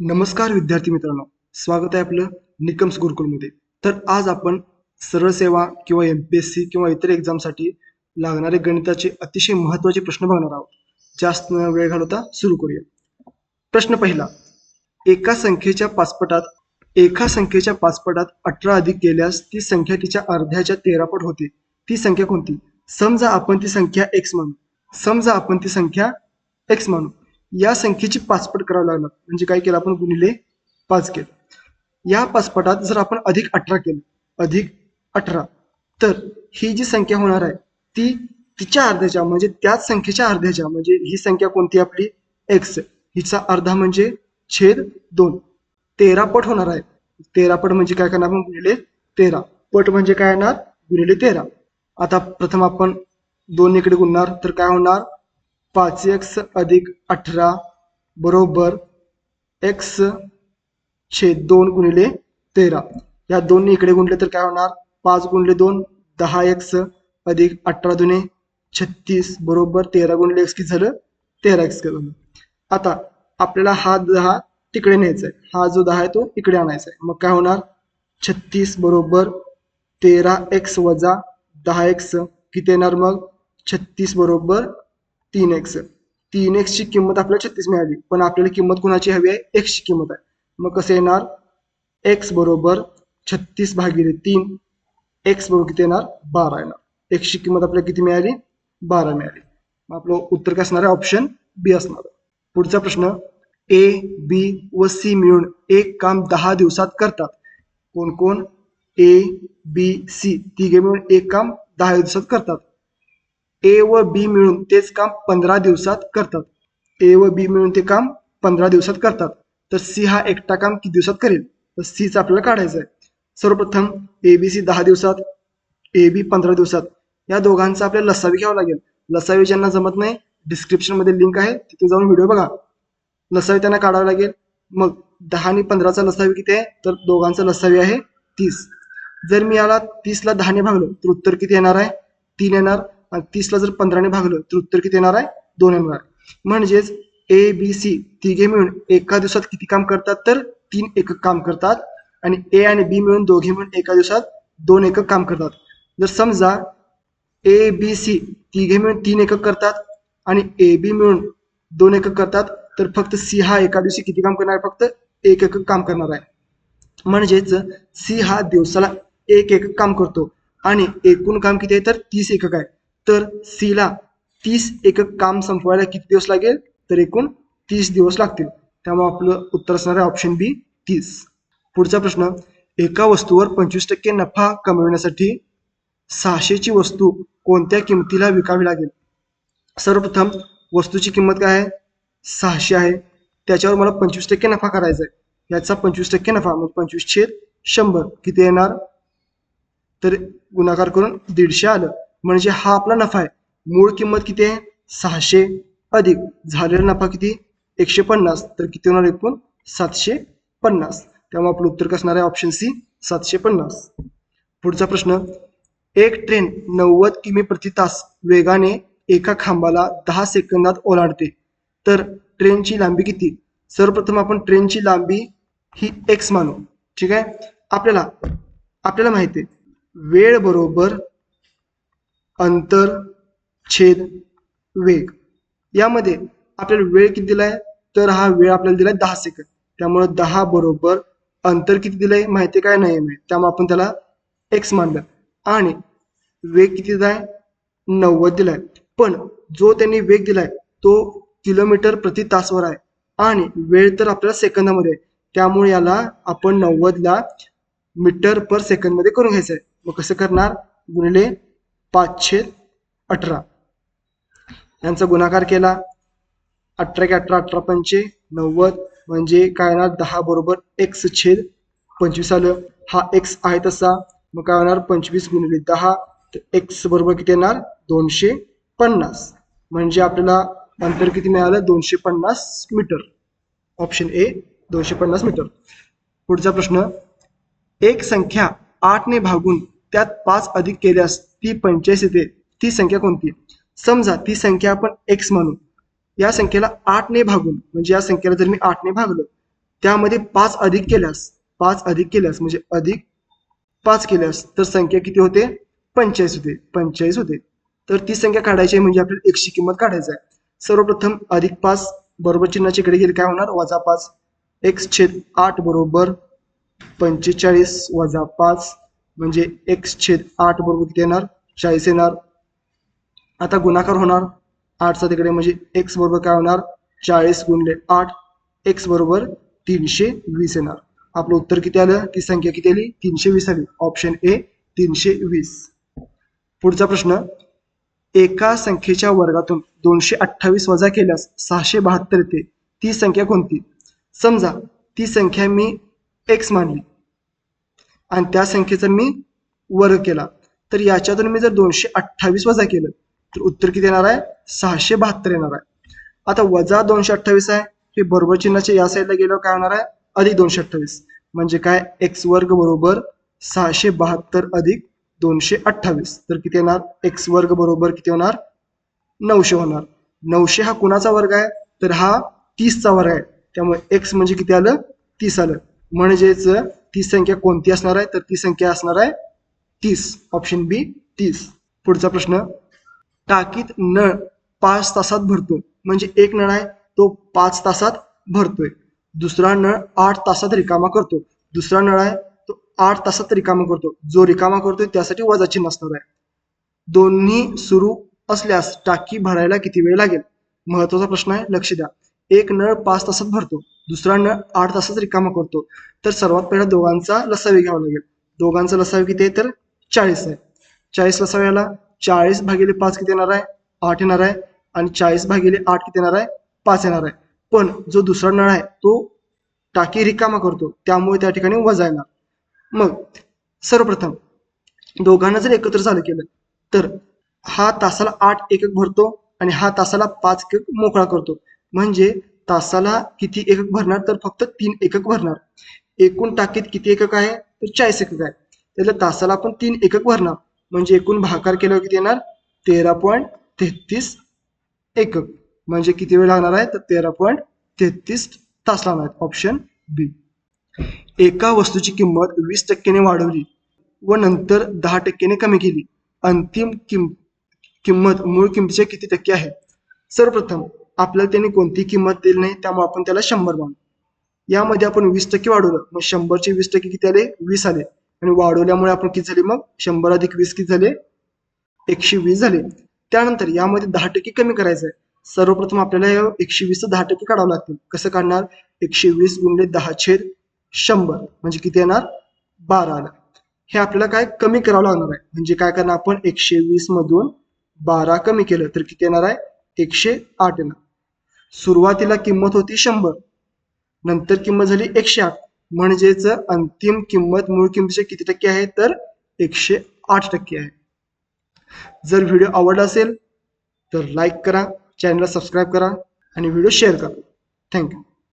नमस्कार विद्यार्थी मित्रांनो. स्वागत आहे आपलं निकम्स गुरुकुलमध्ये. तर आज आपण सरळ सेवा किंवा एम पी एस सी किंवा इतर एक्झामसाठी लागणारे गणिताचे अतिशय महत्त्वाचे प्रश्न बघणार आहोत. जास्त वेळ घालवता सुरू करूया. प्रश्न पहिला. एका संख्येच्या पाचपटात एका संख्येच्या पाचपटात अठरा अधिक केल्यास ती संख्या तिच्या अर्ध्याच्या तेरापट होते. ती संख्या कोणती? समजा आपण ती संख्या एक्स मानू. समजा आपण ती संख्या एक्स मानू. या संख्येची पाचपट करावं लागलं म्हणजे काय केलं आपण? गुणिले पाच केलं. या पाचपटात जर आपण अधिक अठरा केलं अधिक अठरा तर ही जी संख्या होणार आहे ती तिच्या अर्ध्याच्या म्हणजे त्याच संख्येच्या अर्ध्याच्या म्हणजे ही संख्या कोणती आपली? एक्स हिचा अर्धा म्हणजे छेद दोन. तेरा पट होणार आहे. तेरा पट म्हणजे काय करणार आपण? गुणिले तेरा. पट म्हणजे काय येणार गुणिले तेरा. आता प्रथम आपण दोन इकडे गुणणार तर काय होणार? पाच एक्स अधिक अठरा बरोबर एक्स छेद दोन गुणिले तेरा. या दोन्ही इकडे गुणले तर काय होणार? पाच गुणले दोन दहा एक्स अधिक अठरा दुने छत्तीस बरोबर तेरा गुणले एक्स किती झालं? तेरा एक्स झालं? आता आपल्याला हा दहा तिकडे न्यायचा आहे हा जो दहा आहे तो इकडे आणायचा आहे मग काय होणार? छत्तीस बरोबर तेरा एक्स वजा दहा एक्स. किती येणार मग? छत्तीस बरोबर तीन एक्स तीन एक्सची किंमत आपल्याला छत्तीस मिळाली. पण आपल्याला किंमत कुणाची हवी आहे? एक्सची किंमत आहे. मग कसं येणार? एक्स बरोबर छत्तीस भागिले तीन. एक्स बरोबर किती येणार? बारा येणार. एक्सची किंमत आपल्याला किती मिळाली? बारा मिळाली. मग आपलं उत्तर काय असणार आहे? ऑप्शन बी असणार पुढचा प्रश्न. ए बी व सी मिळून एक काम दहा दिवसात करतात. कोण कोण? ए बी सी तिघे मिळून एक काम दहा दिवसात करतात. ए व बी मिळून तेच काम पंधरा दिवसात करतात. ए व बी मिळून ते काम पंधरा दिवसात करतात. तर सी हा एकटा काम किती दिवसात करेल? तर सीचं आपल्याला काढायचं आहे सर्वप्रथम ए बी सी दहा दिवसात ए बी पंधरा दिवसात. या दोघांचा आपल्याला लसावी घ्यावा लागेल. लसावी ज्यांना जमत नाही डिस्क्रिप्शनमध्ये लिंक आहे. तिथे जाऊन व्हिडिओ बघा. लसावी त्यांना काढावं लागेल. मग दहा आणि पंधराचा लसावी किती आहे? तर दोघांचा लसावी आहे तीस. जर मी याला तीसला दहाने भागलो तर उत्तर किती येणार आहे? तीन येणार. आणि तीसला जर पंधराने भागलं तर उत्तर किती येणार आहे? दोन येणार. म्हणजेच ए बी सी तिघे मिळून एका दिवसात किती काम करतात? तर तीन एकक काम करतात. आणि ए आणि बी मिळून दोघे मिळून एका दिवसात दोन एकक काम करतात. जर समजा ए बी सी तिघे मिळून तीन एकक करतात आणि ए बी मिळून दोन एकक करतात तर फक्त सी हा एका दिवशी किती काम करणार आहे? फक्त एक एकक काम करणार आहे. म्हणजेच सी हा दिवसाला एक एकक काम करतो. आणि एकूण काम किती आहे? तर तीस एकक आहे. तर सीला तीस एकक काम संपवायला किती दिवस लागेल? तर एकूण तीस दिवस लागतील. त्यामुळे आपलं उत्तर असणार आहे ऑप्शन बी तीस. पुढचा प्रश्न एका वस्तूवर पंचवीस टक्के नफा कमविण्यासाठी सहाशेची वस्तू कोणत्या किमतीला विकावी लागेल? सर्वप्रथम वस्तूची किंमत काय आहे? सहाशे आहे. त्याच्यावर मला पंचवीस टक्के नफा करायचा आहे. याचा पंचवीस टक्के नफा म्हणजे पंचवीस छेद शंभर किती येणार? तर गुणाकार करून दीडशे आलं. म्हणजे हा आपला नफा आहे. मूळ किंमत किती आहे? सहाशे अधिक. झालेला नफा किती? एकशे पन्नास. तर किती होणार एकूण? सातशे पन्नास. त्यामुळे आपलं उत्तर कसणार आहे? ऑप्शन सी सातशे पन्नास. पुढचा प्रश्न. एक ट्रेन नव्वद किमी प्रति तास वेगाने एका खांबाला दहा सेकंदात ओलांडते. तर ट्रेनची लांबी किती? सर्वप्रथम आपण ट्रेनची लांबी ही एक्स मानू. ठीक आहे? आपल्याला आपल्याला माहिती आहे. वेळ बरोबर अंतर छेद वेग. यामध्ये आपल्याला वेळ किती दिलाय? तर हा वेळ आपल्याला दिलाय दहा सेकंद. त्यामुळे दहा बरोबर अंतर किती दिलंय माहिती काय नाही माहिती. त्यामुळे आपण त्याला एक्स मानलं. आणि वेग किती दिलाय? नव्वद दिलाय. पण जो त्यांनी वेग दिलाय तो किलोमीटर प्रति तासवर आहे. आणि वेळ तर आपल्याला सेकंदामध्ये आहे. त्यामुळे याला आपण नव्वदला मीटर पर सेकंदमध्ये करून घ्यायचं आहे मग कसं करणार? गुणिले पाचशे अठरा. यांचा गुणाकार केला. अठरा की अठरा अठरा पंचे नव्वद म्हणजे काय येणार दहा बरोबर एक्स छेद पंचवीस आलं. हा एक्स आहे तसा. मग काय होणार? पंचवीस गुणिले दहा तर एक्स बरोबर किती येणार? दोनशे पन्नास. म्हणजे आपल्याला अंतर किती मिळालं? दोनशे पन्नास मीटर. ऑप्शन ए दोनशे पन्नास मीटर. पुढचा प्रश्न. एक संख्या आठने भागून त्यात पाच अधिक केल्यास ती पंचेचाळीस येते. ती संख्या कोणती? समजा ती संख्या आपण एक्स म्हणू या संख्येला आठने भागून म्हणजे या संख्येला जर मी आठने भागलं त्यामध्ये पाच अधिक केल्यास पाच अधिक केल्यास म्हणजे अधिक पाच केल्यास तर संख्या किती होते? पंचेचाळीस होते. पंचेचाळीस होते. तर ती संख्या काढायची आहे म्हणजे आपल्याला एकशी किंमत काढायची आहे. सर्वप्रथम अधिक पाच बरोबर चिन्हाची इकडे गेली काय होणार? वजा पाच. एक्स छेद आठ बरोबर पंचेचाळीस वजा पाच. म्हणजे एक्स छेद आठ बरोबर किती येणार? चाळीस येणार. आता गुणाकार होणार. आठचा तिकडे म्हणजे एक्स बरोबर काय होणार? चाळीस गुणले आठ. एक्स बरोबर तीनशे वीस येणार. आपलं उत्तर किती आलं? ती संख्या किती आली? तीनशे वीस आली. ऑप्शन ए तीनशे वीस. पुढचा प्रश्न. एका संख्येच्या वर्गातून दोनशे अठ्ठावीस वजा केल्यास सहाशे बहात्तर येते. ती संख्या कोणती? समजा ती संख्या मी एक्स मानली. आणि त्या संख्येचा मी वर्ग केला. तर याच्यातून मी जर दोनशे अठ्ठावीस वजा केलं तर उत्तर किती येणार आहे? सहाशे बहात्तर येणार आहे. आता वजा दोनशे अठ्ठावीस आहे हे बरोबर चिन्हाच्या या साईडला गेल्यावर काय होणार आहे? अधिक दोनशे अठ्ठावीस. म्हणजे काय? एक्स वर्ग बरोबर सहाशे बहात्तर अधिक दोनशे अठ्ठावीस. तर किती येणार? एक्स वर्ग बरोबर किती होणार? नऊशे होणार. नऊशे हा कुणाचा वर्ग आहे? तर हा तीसचा वर्ग आहे. त्यामुळे एक्स म्हणजे किती आलं? तीस आलं. म्हणजेच ती संख्या कोणती असणार आहे? तर ती संख्या असणार आहे तीस. ऑप्शन बी तीस. पुढचा प्रश्न. टाकीत नळ पाच तासात भरतो. म्हणजे एक नळ आहे तो पाच तासात भरतोय. दुसरा नळ आठ तासात रिकामा करतो. दुसरा नळ आहे तो आठ तासात रिकामा करतो. जो रिकामा करतोय त्यासाठी वजा चिन्ह असणार आहे. दोन्ही सुरू असल्यास टाकी भरायला किती वेळ लागेल? महत्त्वाचा प्रश्न आहे लक्ष द्या. एक नळ पाच तासात भरतो दुसरा नळ आठ तासात रिकामा करतो. तर सर्वात पहिला दोघांचा लसावी घ्यावा लागेल. दोघांचा लसावी किती आहे तर चाळीस आहे. चाळीस लसाव्याला चाळीस भागिले पाच किती येणार आहे? आठ येणार आहे. आणि चाळीस भागिले आठ किती येणार आहे? पाच येणार आहे. पण जो दुसरा नळ आहे तो टाकी रिकामा करतो. त्यामुळे त्या ठिकाणी वजा येणार. मग सर्वप्रथम दोघांना जर एकत्र झालं केलं तर हा तासाला आठ एकक भरतो आणि हा तासाला पाच एकक मोकळा करतो. म्हणजे तासाला किती एकक भरणार? तर फक्त तीन एकक भरणार. एकूण टाकीत किती एकक आहे? तर चाळीस एकक आहे. त्याला तासाला आपण तीन एकक भरणार. म्हणजे एकूण भाकार केल्यावर किती येणार? तेरा पॉईंट तेहतीस एकक. म्हणजे किती वेळ लागणार आहे? तर तेरा पॉईंट तेहतीस तास लागणार आहेत. Option B. एका वस्तूची किंमत वीस टक्क्याने वाढवली व नंतर दहा टक्क्याने कमी केली. अंतिम किंमत मूळ किमतीच्या किती टक्के आहे? सर्वप्रथम आपल्याला त्याने कोणतीही किंमत दिली नाही त्यामुळे आपण त्याला शंभर मानू. यामध्ये आपण वीस टक्के वाढवलं. मग शंभरचे वीस टक्के किती आले? वीस आले. आणि वाढवल्यामुळे आपण किती झाले? मग शंभर अधिक वीस किती झाले? एकशे वीस झाले. त्यानंतर यामध्ये दहा टक्के कमी करायचं आहे सर्वप्रथम आपल्याला या एकशे वीस दहा टक्के काढावं लागतील. कसं काढणार? एकशे वीस गुणले दहा छेद शंभर. म्हणजे किती येणार? बारा आलं. हे आपल्याला काय कमी करावं लागणार आहे? म्हणजे काय करणार आपण? एकशे वीस मधून बारा कमी केलं तर किती येणार आहे? एकशे आठ येणार. सुरुवातीला किंमत होती शंभर. नंतर किंमत झाली एकशे आठ. म्हणजेच अंतिम किंमत मूळ किंमतीचे किती टक्के आहे? तर एकशे आठ टक्के आहे. जर व्हिडिओ आवडला असेल तर लाईक करा चॅनलला सबस्क्राईब करा आणि व्हिडिओ शेअर करा. थँक्यू.